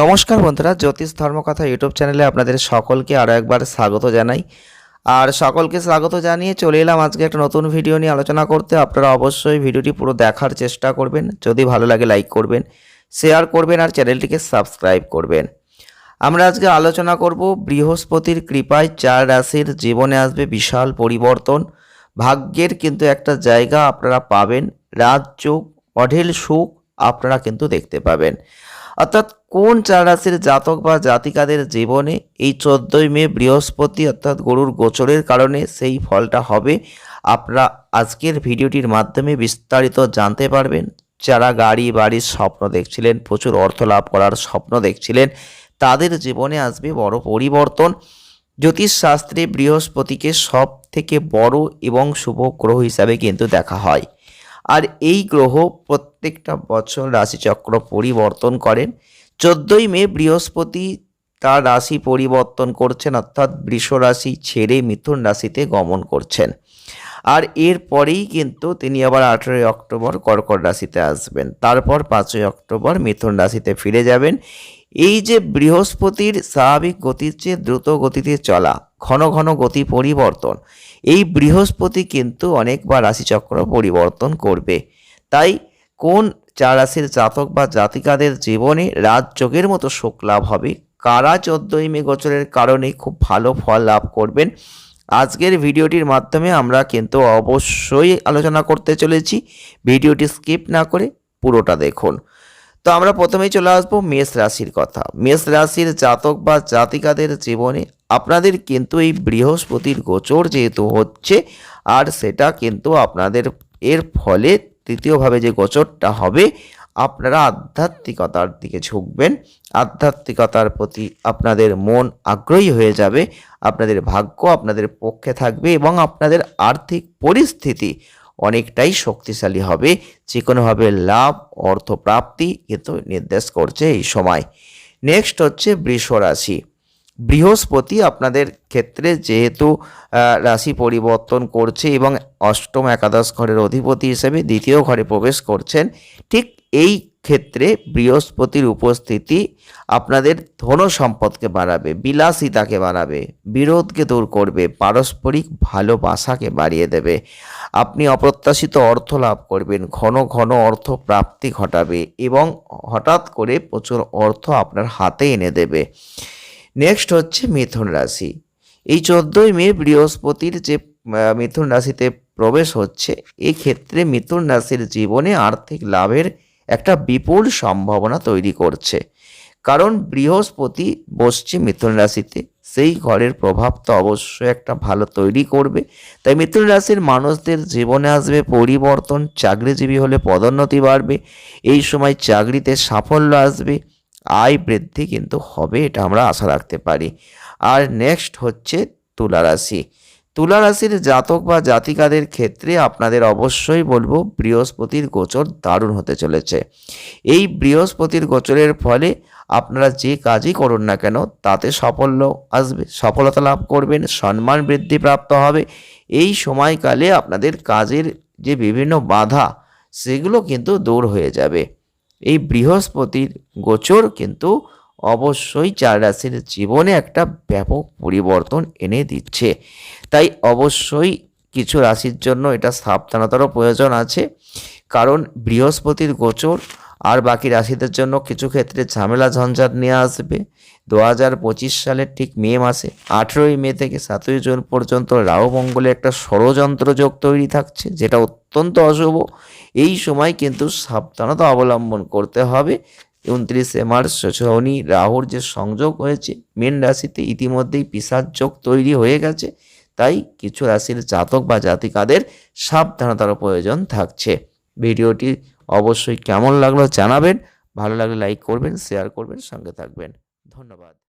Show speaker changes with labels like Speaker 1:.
Speaker 1: নমস্কার বন্ধুরা, জ্যোতিষ ধর্মকথা ইউটিউব চ্যানেলে আপনাদের সকলকে আরও একবার স্বাগত জানাই। আর সকলকে স্বাগত জানিয়ে চলে এলাম আজকে একটা নতুন ভিডিও নিয়ে আলোচনা করতে। আপনারা অবশ্যই ভিডিওটি পুরো দেখার চেষ্টা করবেন। যদি ভালো লাগে লাইক করবেন, শেয়ার করবেন আর চ্যানেলটিকে সাবস্ক্রাইব করবেন। আমরা আজকে আলোচনা করব, বৃহস্পতির কৃপায় চার রাশির জীবনে আসবে বিশাল পরিবর্তন। ভাগ্যের কিন্তু একটা জায়গা আপনারা পাবেন। রাজযোগ অঢেল সুখ আপনারা কিন্তু দেখতে পাবেন। অর্থাৎ কোন চার রাশির জাতক বা জাতিকাদের জীবনে এই চোদ্দই মে বৃহস্পতি অর্থাৎ গরুর গোচরের কারণে সেই ফলটা হবে? আপনারা আজকের ভিডিওটির মাধ্যমে বিস্তারিত জানতে পারবেন। যারা গাড়ি, বাড়ির স্বপ্ন দেখছিলেন, প্রচুর অর্থ লাভ করার স্বপ্ন দেখছিলেন, তাদের জীবনে আসবে বড় পরিবর্তন। জ্যোতিষশাস্ত্রে বৃহস্পতিকে সব থেকে বড় এবং শুভ গ্রহ হিসাবে কিন্তু দেখা হয়। আর এই গ্রহ প্রত্যেকটা বছর রাশিচক্র পরিবর্তন করেন। চোদ্দোই মে বৃহস্পতি তার রাশি পরিবর্তন করছেন, অর্থাৎ বৃষ রাশি ছেড়ে মিথুন রাশিতে গমন করছেন। আর এরপরেই কিন্তু তিনি আবার আঠেরোই অক্টোবর কর্কট রাশিতে আসবেন। তারপর পাঁচই অক্টোবর মিথুন রাশিতে ফিরে যাবেন। এই যে বৃহস্পতির স্বাভাবিক গতির চেয়ে দ্রুত গতিতে চলা, ঘন ঘন গতি পরিবর্তন, এই বৃহস্পতি কিন্তু অনেকবার রাশিচক্র পরিবর্তন করবে। তাই কোন চার রাশির জাতক বা জাতিকাদের জীবনে রাজযোগের মতো সুখ লাভ হবে? কারা চোদ্দই মে গোচরের কারণে খুব ভালো ফল লাভ করবেন? আজকের ভিডিওটির মাধ্যমে আমরা কিন্তু অবশ্যই আলোচনা করতে চলেছি। ভিডিওটি স্কিপ না করে পুরোটা দেখুন। তো আমরা প্রথমেই চলে আসব মেষ রাশির কথা। মেষ রাশির জাতক বা জাতিকাদের জীবনে আপনাদের কিন্তু এই বৃহস্পতির গোচর যেহেতু হচ্ছে, আর সেটা কিন্তু আপনাদের এর ফলে তৃতীয়ভাবে যে গোচরটা হবে, আপনারা আধ্যাত্মিকতার দিকে ঝুঁকবেন। আধ্যাত্মিকতার প্রতি আপনাদের মন আগ্রহী হয়ে যাবে, আপনাদের ভাগ্য আপনাদের পক্ষে থাকবে এবং আপনাদের আর্থিক পরিস্থিতি অনেকটাই শক্তিশালী হবে। যে কোনোভাবে লাভ অর্থপ্রাপ্তি কিন্তু নির্দেশ করছে এই সময়। নেক্সট হচ্ছে বৃষ রাশি। বৃহস্পতি আপনাদের ক্ষেত্রে যেহেতু রাশি পরিবর্তন করছে এবং অষ্টম একাদশ ঘরের অধিপতি হিসেবে দ্বিতীয় ঘরে প্রবেশ করছেন, ঠিক এই বৃহস্পতির উপস্থিতি আপনাদের ধন সম্পদকে বাড়াবে, বিলাসিতাকে বাড়াবে, বিরোধকে দূর করবে, পারস্পরিক ভালোবাসাকে বাড়িয়ে দেবে। আপনি অপ্রত্যাশিত অর্থ লাভ করবেন, ঘন ঘন অর্থ প্রাপ্তি ঘটাবে এবং হঠাৎ করে প্রচুর অর্থ আপনার হাতে এনে দেবে। নেক্সট হচ্ছে মিথুন রাশি। এই চোদ্দোই মে বৃহস্পতির যে মিথুন রাশিতে প্রবেশ হচ্ছে এই ক্ষেত্রে মিথুন রাশির জীবনে আর্থিক লাভের একটা বিপুল সম্ভাবনা তৈরি করছে। কারণ বৃহস্পতি বসছে মিথুন রাশিতে, সেই ঘরের প্রভাব তো অবশ্যই একটা ভালো তৈরি করবে। তাই মিথুন রাশির মানুষদের জীবনে আসবে পরিবর্তন, চাকরিজীবী হলে পদোন্নতি বাড়বে, এই সময় চাকরিতে সাফল্য আসবে, আয় বৃদ্ধি কিন্তু হবে, এটা আমরা আশা রাখতে পারি। আর নেক্সট হচ্ছে তুলা রাশি। তুলা রাশির জাতক বা জাতিকাদের ক্ষেত্রে আপনাদের অবশ্যই বলব বৃহস্পতির গোচর দারুণ হতে চলেছে। এই বৃহস্পতির গোচরের ফলে আপনারা যে কাজই করুন না কেন, তাতে সাফল্য আসবে, সফলতা লাভ করবেন, সম্মান বৃদ্ধি প্রাপ্ত হবে। এই সময়কালে আপনাদের কাজের যে বিভিন্ন বাধা, সেগুলো কিন্তু দূর হয়ে যাবে। এই বৃহস্পতির গোচর কিন্তু অবশ্যই চার রাশির জীবনে একটা ব্যাপক পরিবর্তন এনে দিচ্ছে। তাই অবশ্যই কিছু রাশির জন্য এটা সাবধানতারও প্রয়োজন আছে। কারণ বৃহস্পতির গোচর আর বাকি রাশিদের জন্য কিছু ক্ষেত্রে ঝামেলা ঝঞ্ঝাট নিয়ে আসবে। দু হাজার পঁচিশ সালের ঠিক মে মাসে আঠেরোই মে থেকে সাতই জুন পর্যন্ত রাহু মঙ্গলে একটা ষড়যন্ত্র যোগ তৈরি থাকছে, যেটা অত্যন্ত অশুভ। এই সময় কিন্তু সাবধানতা অবলম্বন করতে হবে। উনত্রিশে মার্চ শনি রাহুর যে সংযোগ হয়েছে, মেন রাশিতে ইতিমধ্যেই পিসার যোগ তৈরি হয়ে গেছে, তাই কিছু রাশির জাতক বা জাতিকাদের সাবধানতার প্রয়োজন থাকছে। ভিডিওটি অবশ্যই কেমন লাগল জানাবেন, ভালো লাগলে লাইক করবেন, শেয়ার করবেন, সঙ্গে থাকবেন। ধন্যবাদ।